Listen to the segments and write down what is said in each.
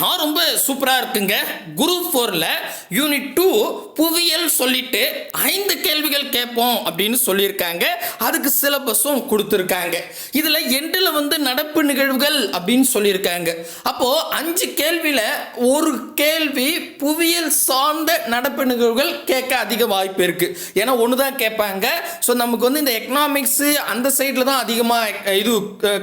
நான் ரொம்ப சூப்பராக இருக்குங்க. குரூப் ஃபோரில் யூனிட் டூ புவியியல் சொல்லிட்டு ஐந்து கேள்விகள் கேட்போம் அப்படின்னு சொல்லியிருக்காங்க. அதுக்கு சிலபஸும் கொடுத்துருக்காங்க. இதில் எண்டில் வந்து நடப்பு நிகழ்வுகள் அப்படின்னு சொல்லியிருக்காங்க. அப்போது அஞ்சு கேள்வியில் ஒரு கேள்வி புவியியல் சார்ந்த நடப்பு நிகழ்வுகள் கேட்க அதிக வாய்ப்பு இருக்குது ஏன்னா ஒன்று தான் கேட்பாங்க. ஸோ நமக்கு வந்து இந்த எக்கனாமிக்ஸு அந்த சைடில் தான் அதிகமாக இது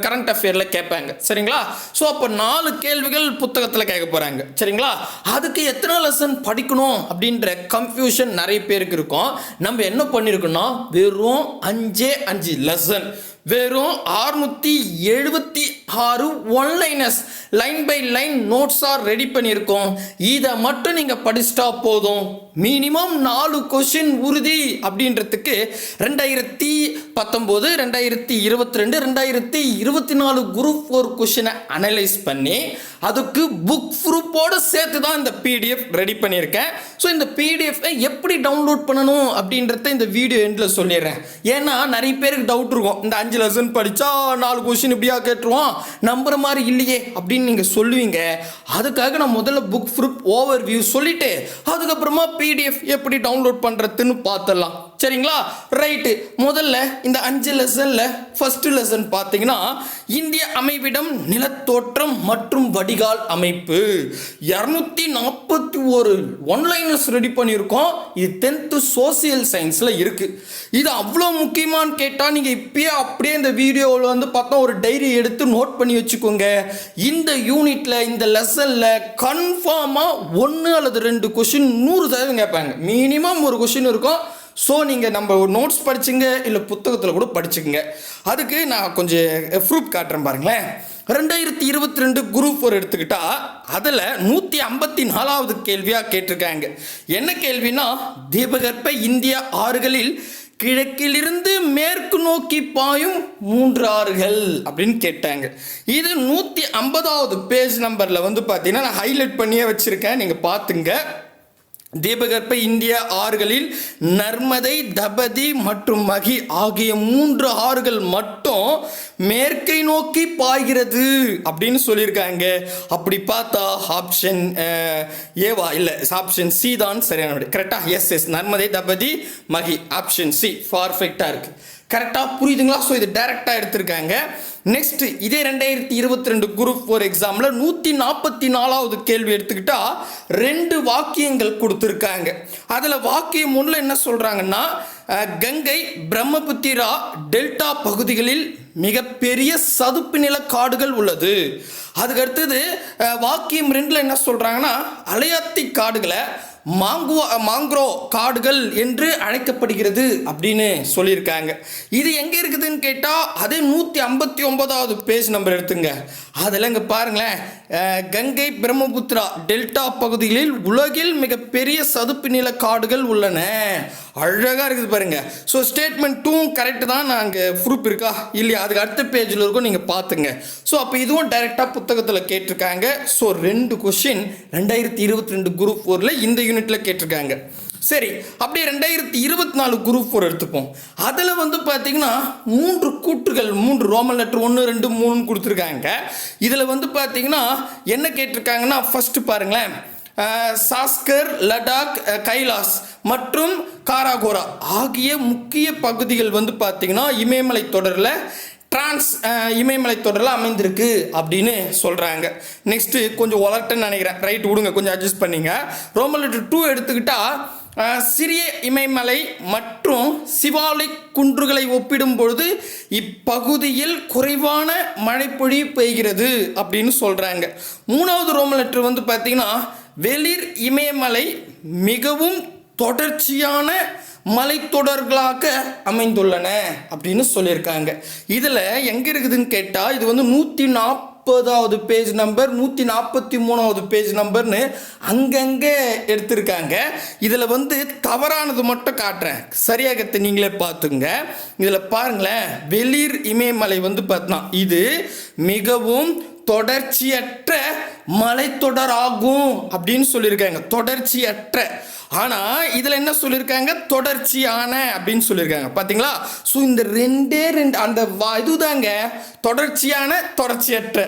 கரண்ட் அஃபேரில் கேட்பாங்க. சரிங்களா? ஸோ அப்போ நாலு கேள்விகள் புத்தகத்தில் கேட்க போகிறாங்க சரிங்களா? அதுக்கு எத்தனை லெசன் படிக்கணும் அப்படின்ற கன்ஃபியூஷன் நிறைய பேருக்கு இருக்கும். நம்ம என்ன பண்ணியிருக்கோம்னா வெறும் அஞ்சே அஞ்சு லெசன் வெறும் ஆறுநூற்றி எழுபத்தி ஆறு ஒன்லைனஸ் லைன் பை லைன் நோட்ஸாக ரெடி பண்ணியிருக்கோம். இதை மட்டும் நீங்கள் படிச்சிட்டா போதும். மினிமம் நாலு கொஷின் உறுதி அப்படின்றதுக்கு ரெண்டாயிரத்தி பத்தொம்போது ரெண்டாயிரத்தி இருபத்தி ரெண்டு ரெண்டாயிரத்தி இருபத்தி நாலு குரூப் ஃபோர் கொஷினை அனலைஸ் பண்ணி அதுக்கு புக் ப்ரூஃபோடு சேர்த்து தான் இந்த பிடிஎஃப் ரெடி பண்ணியிருக்கேன். ஸோ இந்த பிடிஎஃப் எப்படி டவுன்லோட் பண்ணணும் அப்படின்றத இந்த வீடியோ எண்டில் சொல்லிடுறேன். ஏன்னா நிறைய பேருக்கு டவுட் இருக்கும். இந்த அஞ்சு லெசன் படித்தா நாலு கொஷின் இப்படியா கேட்டுருவோம் நம்புற மாதிரி இல்லையே அப்படின்னு நீங்கள் சொல்லுவீங்க. அதுக்காக நான் முதல்ல புக் ப்ரூஃப் ஓவர் வியூ சொல்லிவிட்டு அதுக்கப்புறமா பிடிஎஃப் எப்படி டவுன்லோட் பண்ணுறதுன்னு பார்த்துடலாம் சரிங்களா? ரைட்டு முதல்ல இந்த அஞ்சு லெசனில் ஃபஸ்ட்டு லெசன் பார்த்தீங்கன்னா இந்திய அமைவிடம் நிலத்தோற்றம் மற்றும் வடிகால் அமைப்பு. இரநூத்தி நாற்பத்தி ஒரு ஒன்லைனர்ஸ் ரெடி பண்ணியிருக்கோம். இது டென்த்து சோசியல் சயின்ஸில் இருக்குது இது அவ்வளோ முக்கியமான்னு கேட்டால் நீங்கள் இப்பயே அப்படியே இந்த வீடியோவில் வந்து பார்த்தா ஒரு டைரி எடுத்து நோட் பண்ணி வச்சுக்கோங்க. இந்த யூனிட்டில் இந்த லெசனில் கன்ஃபார்மாக ஒன்று அல்லது ரெண்டு கொஷின் நூறு சதவீதம் கேட்பாங்க. மினிமம் ஒரு கொஷின் இருக்கும். ஸோ நீங்கள் நம்ம நோட்ஸ் படிச்சுங்க இல்லை புத்தகத்தில் கூட படிச்சுக்கோங்க. அதுக்கு நான் கொஞ்சம் ப்ரூஃப் காட்டுறேன் பாருங்களேன். ரெண்டாயிரத்தி இருபத்தி ரெண்டு குரூப் ஒரு எடுத்துக்கிட்டால் அதில் நூற்றி ஐம்பத்தி நாலாவது கேள்வியாக கேட்டிருக்காங்க. என்ன கேள்வினா தீபகற்ப இந்திய ஆறுகளில் கிழக்கிலிருந்து மேற்கு நோக்கி பாயும் மூன்று ஆறுகள் அப்படின்னு கேட்டாங்க. இது நூற்றி ஐம்பதாவது பேஜ் நம்பரில் வந்து பார்த்தீங்கன்னா நான் ஹைலைட் பண்ணியே வச்சுருக்கேன். நீங்கள் பார்த்துங்க தீபகற்ப இந்திய ஆறுகளில் நர்மதை தபதி மற்றும் மகி ஆகிய மூன்று ஆறுகள் மட்டும் மேற்கை நோக்கி பாய்கிறது அப்படின்னு சொல்லியிருக்காங்க. அப்படி பார்த்தா ஆப்ஷன் ஏவா இல்லை ஆப்ஷன் சி தான் சரியான கரெக்டாக S S Narmada Tapti Mahi. Option C பர்ஃபெக்டாக இருக்குது கரெக்டாக புரியுதுங்களா? ஸோ இது டைரெக்டாக எடுத்திருக்காங்க. நெக்ஸ்ட் இதே ரெண்டாயிரத்தி இருபத்தி ரெண்டு குரூப் ஃபோர் எக்ஸாமில் நூற்றி நாற்பத்தி நாலாவது கேள்வி எடுத்துக்கிட்டால் ரெண்டு வாக்கியங்கள் கொடுத்துருக்காங்க. அதில் வாக்கியம் ஒன்றில் என்ன சொல்கிறாங்கன்னா கங்கை பிரம்மபுத்திரா டெல்டா பகுதிகளில் மிகப்பெரிய சதுப்பு நில காடுகள் உள்ளது. அதுக்கு அடுத்தது வாக்கியம் ரெண்டில் என்ன சொல்கிறாங்கன்னா அலையாத்தி காடுகளை மாங்குவ மாங்க்ரோ காடுகள் என்று அழைக்கப்படுகிறது அப்படின்னு சொல்லியிருக்காங்க. இது எங்கே இருக்குதுன்னு கேட்டால் அதே நூற்றி ஐம்பத்தி ஒன்பதாவது பேஜ் நம்பர் எடுத்துங்க. அதில் இங்கே பாருங்களேன் கங்கை பிரம்மபுத்திரா டெல்டா பகுதிகளில் உலகில் மிகப்பெரிய சதுப்பு நில காடுகள் உள்ளன. அழகாக இருக்குது பாருங்கள் ஸோ ஸ்டேட்மெண்ட் டூவும் கரெக்டு தான் நான் அங்கே ப்ரூஃப் இருக்கா? இல்லையா? அதுக்கு அடுத்த பேஜில் இருக்கும் நீங்கள் பார்த்துங்க. ஸோ அப்போ இதுவும் டைரெக்டாக புத்தகத்தில் கேட்டிருக்காங்க. ஸோ ரெண்டு கொஷின் ரெண்டாயிரத்தி இருபத்தி ரெண்டு குரூப் ஃபோரில் இந்த யூனிட்டில் கேட்டிருக்காங்க. சரி அப்படியே ரெண்டாயிரத்தி இருபத்தி நாலு குரூப் ஃபோர் எடுத்துப்போம். அதில் வந்து பார்த்தீங்கன்னா மூன்று கூற்றுகள் மூன்று ரோமன் லெட்டர் ஒன்று ரெண்டு மூணுன்னு கொடுத்துருக்காங்க. இதில் வந்து பார்த்தீங்கன்னா என்ன கேட்டிருக்காங்கன்னா ஃபஸ்ட்டு பாருங்களேன். சாஸ்கர் லடாக் கைலாஸ் மற்றும் காராகோரா ஆகிய முக்கிய பகுதிகள் வந்து பார்த்திங்கன்னா இமயமலை தொடரில் டிரான்ஸ் இமயமலை தொடரில் அமைந்திருக்கு அப்படின்னு சொல்கிறாங்க நெக்ஸ்ட்டு கொஞ்சம் உலர்ட்டன்னு நினைக்கிறேன். ரைட் விடுங்க. கொஞ்சம் அட்ஜஸ்ட் பண்ணிங்க. ரோமன் லெட்டர் டூ எடுத்துக்கிட்டால் சிறிய இமயமலை மற்றும் சிவாலிக் குன்றுகளை ஒப்பிடும் பொழுது இப்பகுதியில் குறைவான மழைப்பொழி பெய்கிறது அப்படின்னு சொல்கிறாங்க மூணாவது ரோமன் லெட்டர் வந்து பார்த்திங்கன்னா வெளிர் இமயமலை மிகவும் தொடர்ச்சியான மலைத்தொடர்களாக அமைந்துள்ளன அப்படின்னு சொல்லியிருக்காங்க. இதில் எங்கே இருக்குதுன்னு கேட்டால் இது வந்து நூற்றி நாற்பதாவது பேஜ் நம்பர் நூற்றி நாற்பத்தி மூணாவது பேஜ் நம்பர்னு அங்கங்கே எடுத்திருக்காங்க. இதில் வந்து தவறானது மட்டும் காட்டுறேன். சரியாக நீங்களே பார்த்துங்க இதில் பாருங்களேன் வெளிர் இமயமலை வந்து பார்த்தா இது மிகவும் தொடர்ச்சியற்ற மலைத்தொடர் ஆகும் அப்படின்னு சொல்லியிருக்காங்க. தொடர்ச்சியற்ற. ஆனால் இதில் என்ன சொல்லியிருக்காங்க? தொடர்ச்சியான அப்படின்னு சொல்லியிருக்காங்க. பார்த்தீங்களா ஸோ இந்த ரெண்டே ரெண்டு அந்த இதுதாங்க. தொடர்ச்சியான தொடர்ச்சியற்ற.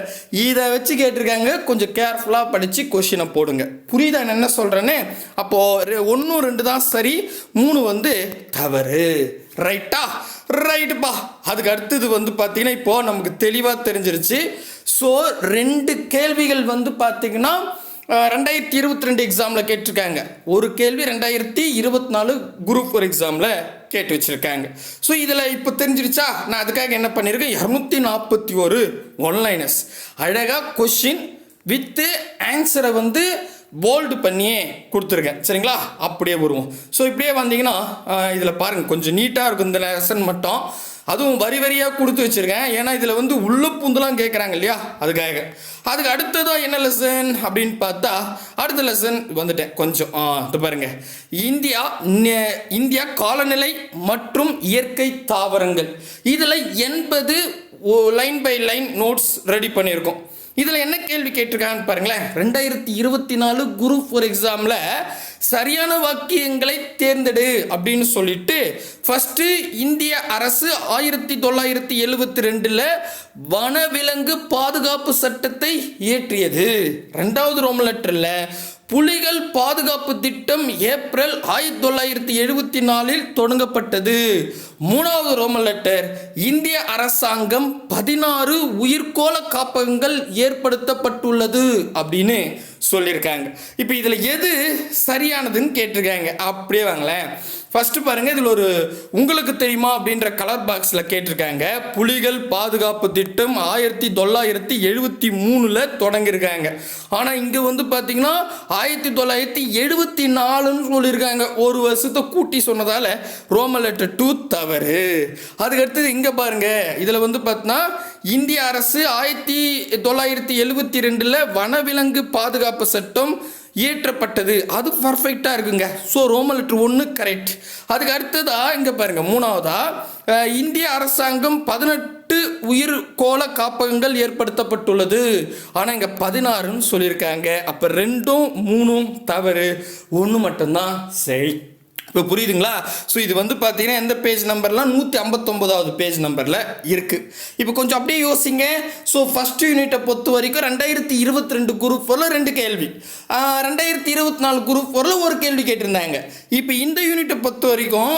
இதை வச்சு கேட்டிருக்காங்க. கொஞ்சம் கேர்ஃபுல்லாக படித்து கொஷினை போடுங்க. புரியுதா? நான் என்ன சொல்கிறேன்னு அப்போது ஒன்று ரெண்டு தான் சரி. மூணு வந்து தவறு. ரைட்டா ரைட்டுப்பா அதுக்கு அடுத்தது வந்து பார்த்தீங்கன்னா இப்போ நமக்கு தெளிவாக தெரிஞ்சிருச்சு. ஸோ ரெண்டு கேள்விகள் வந்து பார்த்தீங்கன்னா ரெண்டாயிரத்தி இருபத்தி ரெண்டு எக்ஸாமில் கேட்டிருக்காங்க. ஒரு கேள்வி ரெண்டாயிரத்தி இருபத்தி நாலு குரூப் ஒரு எக்ஸாமில் கேட்டு வச்சுருக்காங்க. ஸோ இதில் இப்போ தெரிஞ்சிருச்சா? நான் அதுக்காக என்ன பண்ணியிருக்கேன் இரநூத்தி நாற்பத்தி ஒரு ஒன்லைனஸ் அழகாக கொஷின் வித்து ஆன்சரை வந்து போல்டு பண்ணியே கொடுத்துருக்கேன். சரிங்களா? அப்படியே வருவோம். ஸோ இப்படியே வந்தீங்கன்னா இதில் பாருங்கள் கொஞ்சம் நீட்டாக இருக்கும் இந்த லெசன் மட்டும். அதுவும் வரி வரியாக கொடுத்து வச்சுருக்கேன். ஏன்னா இதில் வந்து உள்ள பூந்துலாம் கேட்குறாங்க இல்லையா? அதுக்காக. அதுக்கு அடுத்ததாக என்ன லெசன் அப்படின்னு பார்த்தா அடுத்த லெசன் வந்துட்டேன். கொஞ்சம் இது பாருங்கள் இந்தியா நெ- இந்தியா காலநிலை மற்றும் இயற்கை தாவரங்கள். இதில் எண்பது line by line notes ready பண்ணியிருக்கோம். இதில் என்ன கேள்வி கேட்டிருக்காங்கன்னு பாருங்களேன். ரெண்டாயிரத்தி இருபத்தி நாலு குரூப் ஃபோர் எக்ஸாமில் சரியான வாக்கியங்களை தேர்ந்தெடு அப்படின்னு சொல்லிட்டு ஃபஸ்ட்டு இந்திய அரசு ஆயிரத்தி தொள்ளாயிரத்தி எழுபத்தி ரெண்டில் வனவிலங்கு பாதுகாப்பு சட்டத்தை இயற்றியது. ரெண்டாவது ரோம் லெட்டரில் புலிகள் பாதுகாப்பு திட்டம் ஏப்ரல் ஆயிரத்தி தொள்ளாயிரத்தி எழுபத்தி நாலில் தொடங்கப்பட்டது. மூணாவது ரோமன் லெட்டர் இந்திய அரசாங்கம் பதினாறு உயிர்கோள காப்பகங்கள் ஏற்படுத்தப்பட்டுள்ளது அப்படின்னு. சொல்லியிருக்காங்க. இப்போ இதில் எது சரியானதுன்னு கேட்டிருக்காங்க. அப்படியே வாங்களேன். ஃபஸ்ட்டு பாருங்கள் இதில் ஒரு உங்களுக்கு தெரியுமா அப்படின்ற கலர் பாக்ஸில் கேட்டிருக்காங்க. புலிகள் பாதுகாப்பு திட்டம் ஆயிரத்தி தொள்ளாயிரத்தி எழுபத்தி மூணில் தொடங்கியிருக்காங்க. ஆனால் இங்கே வந்து பார்த்தீங்கன்னா ஆயிரத்தி தொள்ளாயிரத்தி எழுபத்தி நாலுன்னு சொல்லியிருக்காங்க. ஒரு வருஷத்தை கூட்டி சொன்னதால் ரோமன் லெட்டர் டூ தவறு. அதுக்கடுத்தது இங்கே பாருங்கள் இதில் வந்து பார்த்தீங்கன்னா இந்திய அரசு ஆயிரத்தி தொள்ளாயிரத்தி எழுபத்தி ரெண்டில் வனவிலங்கு பாதுகாப்பு சட்டம் இயற்றப்பட்டது. அது பர்ஃபெக்டாக இருக்குங்க. ஸோ ரோம லெட்ரு ஒன்று கரெக்ட் அதுக்கு அடுத்ததா இங்கே பாருங்க மூணாவதா இந்திய அரசாங்கம் பதினெட்டு உயிர் கோல காப்பகங்கள் ஏற்படுத்தப்பட்டுள்ளது. ஆனால் இங்கே பதினாறுன்னு சொல்லியிருக்காங்க. அப்போ ரெண்டும் மூணும் தவறு. ஒன்று மட்டும்தான் சரி இப்போ புரியுதுங்களா? ஸோ இது வந்து பார்த்தீங்கன்னா எந்த பேஜ் நம்பர்லாம் நூற்றி ஐம்பத்தொம்போதாவது பேஜ் நம்பரில் இருக்குது இப்போ கொஞ்சம் அப்படியே யோசிங்க. ஸோ ஃபஸ்ட் யூனிட்டை பொறுத்த வரைக்கும் ரெண்டாயிரத்தி இருபத்தி ரெண்டு குரூப் ஃபோரில் ரெண்டு கேள்வி. ரெண்டாயிரத்தி இருபத்தி நாலு குரூப் ஃபோரில் ஒரு கேள்வி கேட்டிருந்தாங்க. இப்போ இந்த யூனிட்டை பொறுத்த வரைக்கும்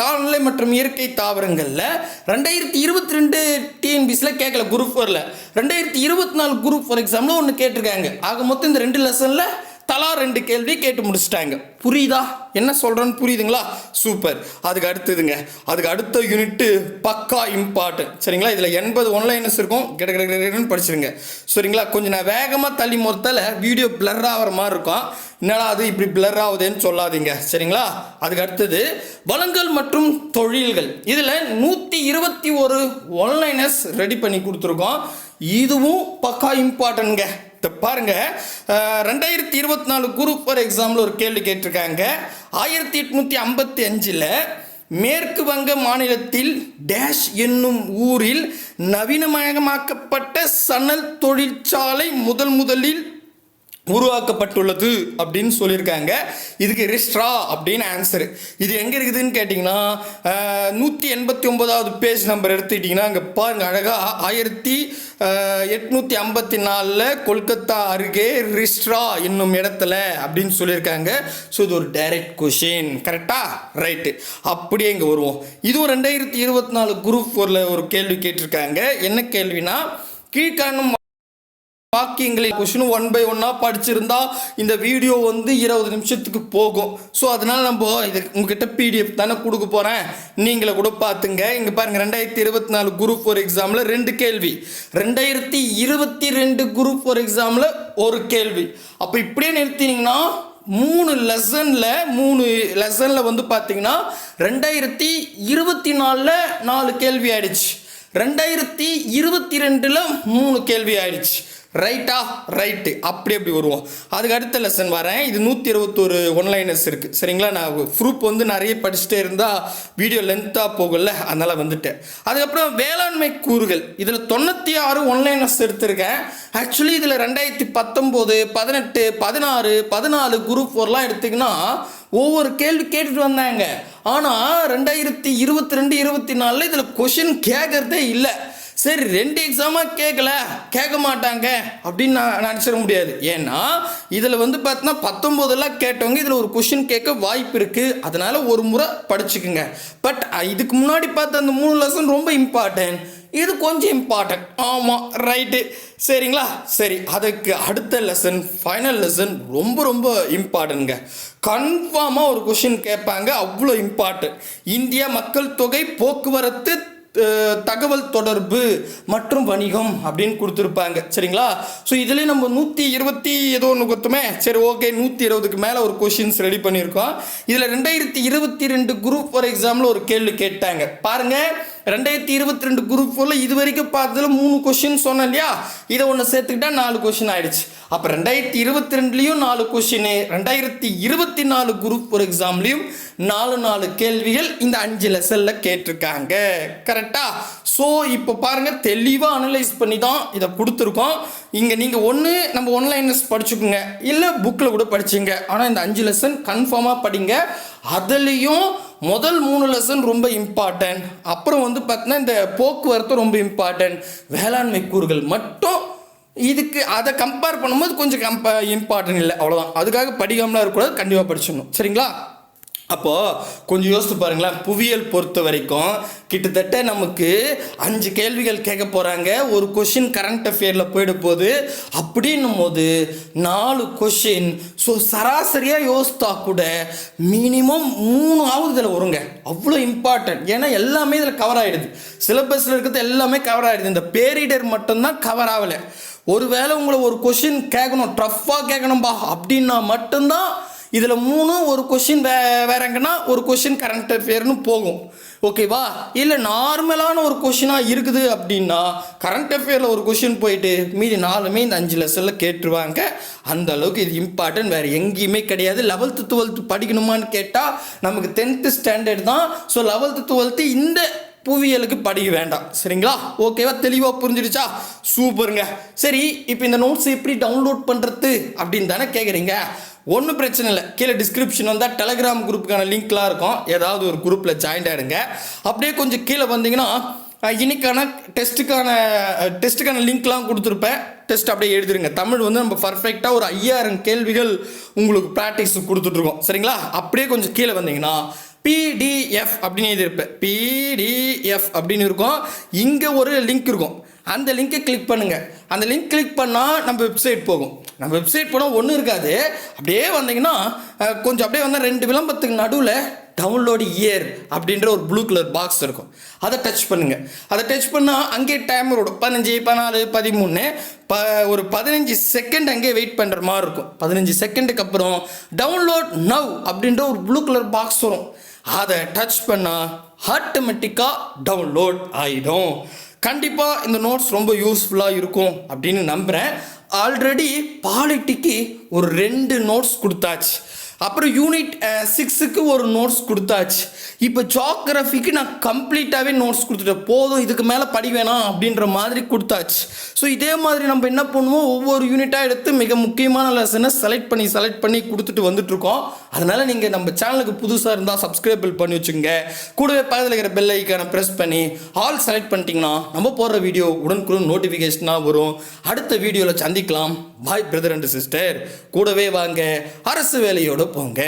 காலநிலை மற்றும் இயற்கை தாவரங்களில் ரெண்டாயிரத்தி இருபத்தி ரெண்டு டிஎன்பிஸில் கேட்கல குரூப் ஃபோரில் ரெண்டாயிரத்தி இருபத்தி நாலு குரூப் ஃபோர் எக்ஸாமில் ஒன்று கேட்டிருக்காங்க. ஆக மொத்தம் இந்த ரெண்டு லெசனில் தலா ரெண்டு கேள்வி கேட்டு முடிச்சிட்டாங்க. புரியுதா? என்ன சொல்கிறேன்னு புரியுதுங்களா? சூப்பர். அதுக்கு அடுத்ததுங்க அதுக்கு அடுத்த யூனிட்டு பக்கா இம்பார்ட்டன்ட் சரிங்களா? இதில் எண்பது ஒன்லைனஸ் இருக்கும். கிட கிட கிட கிடன்னு படிச்சிருங்க. சரிங்களா? கொஞ்சம் நான் வேகமாக தள்ளி மொத்தத்தில் வீடியோ பிளர் ஆகிற மாதிரி இருக்கும். என்னடா அது இப்படி பிளர் ஆகுதுன்னு சொல்லாதீங்க. சரிங்களா? அதுக்கு அடுத்தது வளங்கள் மற்றும் தொழில்கள். இதில் நூற்றி இருபத்தி ஒரு ஒன்லைனஸ் ரெடி பண்ணி கொடுத்துருக்கோம். இதுவும் பக்கா இம்பார்ட்டன்ட்ங்க பாருங்க. ரெண்டாயிரத்தி இருபத்தி நாலு குரூப் ஃபார் எக்ஸாமில் ஒரு கேள்வி கேட்டிருக்காங்க. ஆயிரத்தி எட்நூற்றி ஐம்பத்தி அஞ்சில் மேற்கு வங்க மாநிலத்தில் டேஷ் என்னும் ஊரில் நவீனமயமாக்கப்பட்ட சணல் தொழிற்சாலை முதல் முதலில் உருவாக்கப்பட்டுள்ளது அப்படின்னு சொல்லியிருக்காங்க. இதுக்கு ரிஸ்ட்ரா அப்படின்னு ஆன்சரு இது எங்கே இருக்குதுன்னு கேட்டிங்கன்னா நூற்றி எண்பத்தி ஒன்பதாவது பேஜ் நம்பர் எடுத்துக்கிட்டிங்கன்னா அங்கே பாருங்கள் அழகாக ஆயிரத்தி எட்நூற்றி ஐம்பத்தி நாலில் கொல்கத்தா அருகே ரிஸ்ட்ரா என்னும் இடத்துல அப்படின்னு சொல்லியிருக்காங்க. ஸோ இது ஒரு டைரக்ட் கொஷின் கரெக்டாக ரைட்டு அப்படியே இங்கே வருவோம். இதுவும் ரெண்டாயிரத்தி இருபத்தி நாலு குரூப் ஃபோரில் ஒரு கேள்வி கேட்டிருக்காங்க. என்ன கேள்வினா கீழ்காணும் வாக்கியங்களில் கொஷின் ஒன் பை ஒன்னாக படிச்சிருந்தா இந்த வீடியோ வந்து இருபது நிமிஷத்துக்கு போகும். ஸோ அதனால் நம்ம இது உங்ககிட்ட பிடிஎஃப் தானே கொடுக்க போகிறேன் நீங்களே கூட பார்த்துங்க. இங்கே பாருங்கள் ரெண்டாயிரத்தி இருபத்தி நாலு குரூப் ஃபோர் எக்ஸாமில் ரெண்டு கேள்வி. ரெண்டாயிரத்தி இருபத்தி ரெண்டு குரூப் ஃபோர் எக்ஸாமில் ஒரு கேள்வி. அப்போ இப்படியே நிறுத்தினீங்கன்னா மூணு லெசனில் மூணு லெசனில் வந்து பார்த்தீங்கன்னா ரெண்டாயிரத்தி இருபத்தி நாலில் நாலு கேள்வி ஆயிடுச்சு. ரெண்டாயிரத்தி இருபத்தி ரெண்டில் மூணு கேள்வி ஆயிடுச்சு. ரைட்டா ரைட்டு அப்படி அப்படி வருவோம். அதுக்கு அடுத்த லெசன் வரேன். இது நூற்றி இருபத்தொரு ஒன்லைனர்ஸ் இருக்குது சரிங்களா? நான் ப்ரூப் வந்து நிறைய படிச்சுட்டே இருந்தால் வீடியோ லென்த்தாக போகல. அதனால் வந்துட்டேன். அதுக்கப்புறம் வேளாண்மை கூறுகள். இதில் தொண்ணூற்றி ஆறு ஒன்லைனர்ஸ் எடுத்திருக்கேன். ஆக்சுவலி இதில் ரெண்டாயிரத்தி பத்தொம்போது பதினெட்டு பதினாறு பதினாலு குரூப் ஃபோர்லாம் எடுத்திங்கன்னா ஒவ்வொரு கேள்வி கேட்டுட்டு வந்தாங்க. ஆனால் ரெண்டாயிரத்தி இருபத்தி ரெண்டு இருபத்தி நாலில் இதில் கொஷின் கேட்கறதே இல்லை. சரி ரெண்டு எக்ஸாமாக கேட்கல கேட்க மாட்டாங்க அப்படின்னு நான் நினச்சிட முடியாது. ஏன்னா இதில் வந்து பார்த்தீங்கன்னா பத்தொம்போதெல்லாம் கேட்டவங்க இதில் ஒரு கொஷின் கேட்க வாய்ப்பு இருக்குது அதனால் ஒரு முறை படிச்சுக்குங்க. பட் இதுக்கு முன்னாடி பார்த்த அந்த மூணு லெசன் ரொம்ப இம்பார்ட்டன்ட் இது கொஞ்சம் இம்பார்ட்டன்ட் ஆமாம் ரைட்டு சரிங்களா? சரி அதுக்கு அடுத்த லெசன் ஃபைனல் லெசன் ரொம்ப ரொம்ப இம்பார்ட்டன்ங்க கன்ஃபார்மாக ஒரு கொஷின் கேட்பாங்க. அவ்வளோ இம்பார்ட்டன்ட் இந்தியா மக்கள் தொகை போக்குவரத்து தகவல் தொடர்பு மற்றும் வணிகம் அப்படின்னு கொடுத்துருப்பாங்க. சரிங்களா? ஸோ இதுலேயே நம்ம நூற்றி இருபத்தி ஏதோ ஒன்று கொடுத்துமே. சரி ஓகே நூற்றி இருபதுக்கு மேலே ஒரு கொஷின்ஸ் ரெடி பண்ணியிருக்கோம். இதில் ரெண்டாயிரத்தி இருபத்தி ரெண்டு குரூப் ஃபார் எக்ஸாமில் ஒரு கேள்வி கேட்டாங்க. பாருங்கள் ரெண்டாயிரத்தி இருபத்தி ரெண்டு குரூப் ஃபோரில் இது வரைக்கும் பார்த்ததுல மூணு கொஷின் சொன்னேன் இல்லையா இதை ஒன்று சேர்த்துக்கிட்டா நாலு கொஷின் ஆயிடுச்சு. அப்போ ரெண்டாயிரத்தி இருபத்தி ரெண்டுலேயும் நாலு கொஷின் ரெண்டாயிரத்தி இருபத்தி நாலு குரூப் ஃபோர் எக்ஸாம்லேயும் நாலு நாலு கேள்விகள் இந்த அஞ்சு லெசனில் கேட்டிருக்காங்க. கரெக்டாக ஸோ இப்போ பாருங்கள் தெளிவாக அனலைஸ் பண்ணி தான் இதை கொடுத்துருக்கோம். இங்கே நீங்கள் ஒன்று நம்ம ஒன்லைன்ஸ் படிச்சுக்கோங்க. இல்லை புக்கில் கூட படிச்சுங்க. ஆனால் இந்த அஞ்சு லெசன் கன்ஃபார்மாக படிங்க. அதுலேயும் முதல் மூணு லெசன் ரொம்ப இம்பார்ட்டன்ட் அப்புறம் வந்து பார்த்தீங்கன்னா இந்த போக்குவரத்து ரொம்ப இம்பார்ட்டன்ட் வேளாண்மை கூறுகள் மட்டும் இதுக்கு அதை கம்பேர் பண்ணும்போது கொஞ்சம் கம்ப இம்பார்ட்டன்ட் இல்லை. அவ்வளோதான் அதுக்காக படிக்காமலாம் இருக்கக்கூடாது. கண்டிப்பாக படிச்சிடணும். சரிங்களா? அப்போது கொஞ்சம் யோசித்து பாருங்களேன் புவியியல் பொறுத்த வரைக்கும் கிட்டத்தட்ட நமக்கு அஞ்சு கேள்விகள் கேட்க போகிறாங்க ஒரு கொஷின் கரண்ட் அஃபேரில் போயிட போது அப்படின்னும் போது நாலு கொஷின் ஸோ சராசரியாக யோசித்தா கூட மினிமம் மூணு ஆகுது இதில் வருங்க. அவ்வளோ இம்பார்ட்டன்ட் ஏன்னா எல்லாமே இதில் கவர் ஆகிடுது சிலபஸில் இருக்கிறது எல்லாமே கவர் ஆகிடுது இந்த பேரிடர் மட்டும்தான் கவர் ஆகலை. ஒருவேளை உங்களை ஒரு கொஷின் கேட்கணும் டஃப்பாக கேட்கணும்பா. அப்படின்னா மட்டும்தான் இதில் மூணு ஒரு கொஷின் வே வேற எங்கன்னா ஒரு கொஷின் கரண்ட் அஃபேர்னு போகும். ஓகேவா இல்லை நார்மலான ஒரு கொஷினாக இருக்குது அப்படின்னா கரண்ட் அஃபேரில் ஒரு கொஷின் போயிட்டு மீதி நாலுமே இந்த அஞ்சு லெசனில் கேட்டுருவாங்க. அந்த அளவுக்கு இது இம்பார்ட்டன்ட் வேறு எங்கேயுமே கிடையாது. லெவல்த்து டுவெல்த்து படிக்கணுமான்னு கேட்டால் நமக்கு டென்த்து ஸ்டாண்டர்ட் தான். ஸோ லெவல்த்து டுவெல்த்து இந்த புவியியலுக்கு படிக்க வேண்டாம். சரிங்களா? ஓகேவா தெளிவாக புரிஞ்சிடுச்சா? சூப்பருங்க. சரி இப்போ இந்த நோட்ஸ் எப்படி டவுன்லோட் பண்ணுறது அப்படின்னு தானே கேட்குறீங்க ஒன்றும் பிரச்சனை இல்லை. கீழே டிஸ்கிரிப்ஷன் வந்தால் டெலகிராம் குரூப்புக்கான லிங்க்லாம் இருக்கும். ஏதாவது ஒரு குரூப்பில் ஜாயின் ஆகிடுங்க அப்படியே கொஞ்சம் கீழே வந்தீங்கன்னா இன்னைக்கான டெஸ்ட்டுக்கான டெஸ்ட்டுக்கான லிங்க்லாம் கொடுத்துருப்பேன். டெஸ்ட் அப்படியே எழுதிருங்க. தமிழ் வந்து நம்ம பர்ஃபெக்டாக ஒரு ஐயாயிரம் கேள்விகள் உங்களுக்கு ப்ராக்டிஸ் கொடுத்துட்ருக்கோம். சரிங்களா? அப்படியே கொஞ்சம் கீழே வந்தீங்கன்னா பிடிஎஃப் அப்படின்னு எழுதியிருப்பேன். பிடிஎஃப் அப்படின்னு இருக்கும். இங்கே ஒரு லிங்க் இருக்கும். அந்த லிங்கை கிளிக் பண்ணுங்கள் அந்த லிங்க் கிளிக் பண்ணால் நம்ம வெப்சைட் போகும். நம்ம வெப்சைட் போனால் ஒன்றும் இருக்காது. அப்படியே வந்தீங்கன்னா கொஞ்சம் அப்படியே வந்தால் ரெண்டு விளம்பரத்துக்கு நடுவில் டவுன்லோடு இயர் அப்படின்ற ஒரு ப்ளூ கலர் பாக்ஸ் இருக்கும். அதை டச் பண்ணுங்கள் அதை டச் பண்ணால் அங்கேயே டைமர் விடும் பதினஞ்சு பதினாலு பதிமூணு ப ஒரு பதினஞ்சு செகண்ட் அங்கேயே வெயிட் பண்ணுற மாதிரி இருக்கும். பதினஞ்சு செகண்டுக்கு அப்புறம் டவுன்லோட் நவ் அப்படின்ற ஒரு ப்ளூ கலர் பாக்ஸ் வரும். அதை டச் பண்ணால் ஆட்டோமேட்டிக்காக டவுன்லோட் ஆகிடும் கண்டிப்பாக இந்த நோட்ஸ் ரொம்ப யூஸ்ஃபுல்லாக இருக்கும் அப்படின்னு நம்புகிறேன் ஆல்ரெடி பாலிட்டிக்கு ஒரு ரெண்டு நோட்ஸ் கொடுத்தாச்சு. அப்புறம் யூனிட் சிக்ஸுக்கு ஒரு நோட்ஸ் கொடுத்தாச்சு. இப்போ ஜோக்ரஃபிக்கு நான் கம்ப்ளீட்டாகவே நோட்ஸ் கொடுத்துட்டேன். போதும் இதுக்கு மேலே படி வேணாம் அப்படின்ற மாதிரி கொடுத்தாச்சு. ஸோ இதே மாதிரி நம்ம என்ன பண்ணுவோம்? ஒவ்வொரு யூனிட்டாக எடுத்து மிக முக்கியமான லெசனை செலக்ட் பண்ணி செலக்ட் பண்ணி கொடுத்துட்டு வந்துட்டுருக்கோம் அதனால் நீங்கள் நம்ம சேனலுக்கு புதுசாக இருந்தால் சப்ஸ்கிரைபிள் பண்ணி வச்சுங்க கூடவே பக்கத்தில் இருக்கிற பெல் ஐக்கானை ப்ரெஸ் பண்ணி ஆல் செலக்ட் பண்ணிட்டீங்கன்னா நம்ம போடுற வீடியோ உடனுக்குடன் நோட்டிஃபிகேஷனாக வரும். அடுத்த வீடியோவில் சந்திக்கலாம். பாய் பிரதர் அண்ட் சிஸ்டர் கூடவே வாங்க. அரசு வேலையோட போங்க